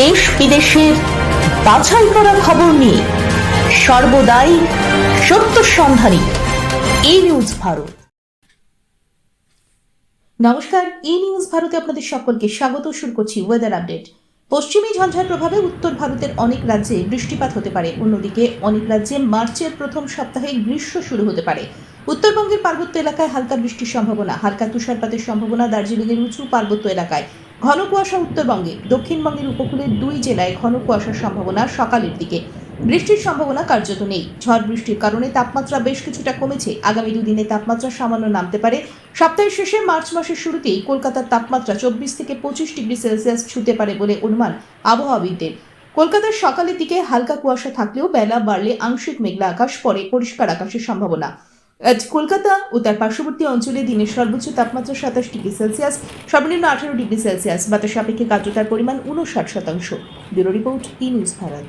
দেশ বিদেশের বাছাই করা খবর নিয়ে সর্বদাই সত্য সন্ধানী এই নিউজ ভারত। নমস্কার ই নিউজ ভারতে আপনাদের সকলকে স্বাগত। শুরু করছি ওয়েদার আপডেট পশ্চিমী ঝঞ্ঝার প্রভাবে উত্তর ভারতের অনেক রাজ্যে বৃষ্টিপাত হতে পারে। অন্যদিকে অনেক রাজ্যে মার্চের প্রথম সপ্তাহে গ্রীষ্ম শুরু হতে পারে। উত্তরবঙ্গের পার্বত্য এলাকায় হালকা বৃষ্টির সম্ভাবনা। হালকা তুষারপাতের সম্ভাবনা দার্জিলিংয়ের উঁচু পার্বত্য এলাকায়। ঘন কুয়াশা উত্তরবঙ্গে, দক্ষিণবঙ্গের উপকূলের দুই জেলায় ঘন কুয়াশার সম্ভাবনা সকালের দিকে। বৃষ্টির সম্ভাবনা কার্যত নেই। ঝড় বৃষ্টির কারণে তাপমাত্রা বেশ কিছুটা কমেছে। আগামী দুদিনে তাপমাত্রা সামান্য নামতে পারে। সপ্তাহের শেষে মার্চ মাসের শুরুতেই কলকাতার তাপমাত্রা চব্বিশ থেকে পঁচিশ ডিগ্রি সেলসিয়াস ছুঁতে পারে বলে অনুমান আবহাওয়াবিদদের। কলকাতার সকালের দিকে হালকা কুয়াশা থাকলেও বেলা বাড়লে আংশিক মেঘলা আকাশ, পরে পরিষ্কার আকাশের সম্ভাবনা। আজ কলকাতা ও তার পার্শ্ববর্তী অঞ্চলে দিনের সর্বোচ্চ তাপমাত্রা সাতাশ ডিগ্রি সেলসিয়াস, সর্বনিম্ন আঠারো ডিগ্রি সেলসিয়াস। বাতাস সাপেক্ষে আর্দ্রতার পরিমাণ উনষাট শতাংশ। Bureau report, E news Bharat.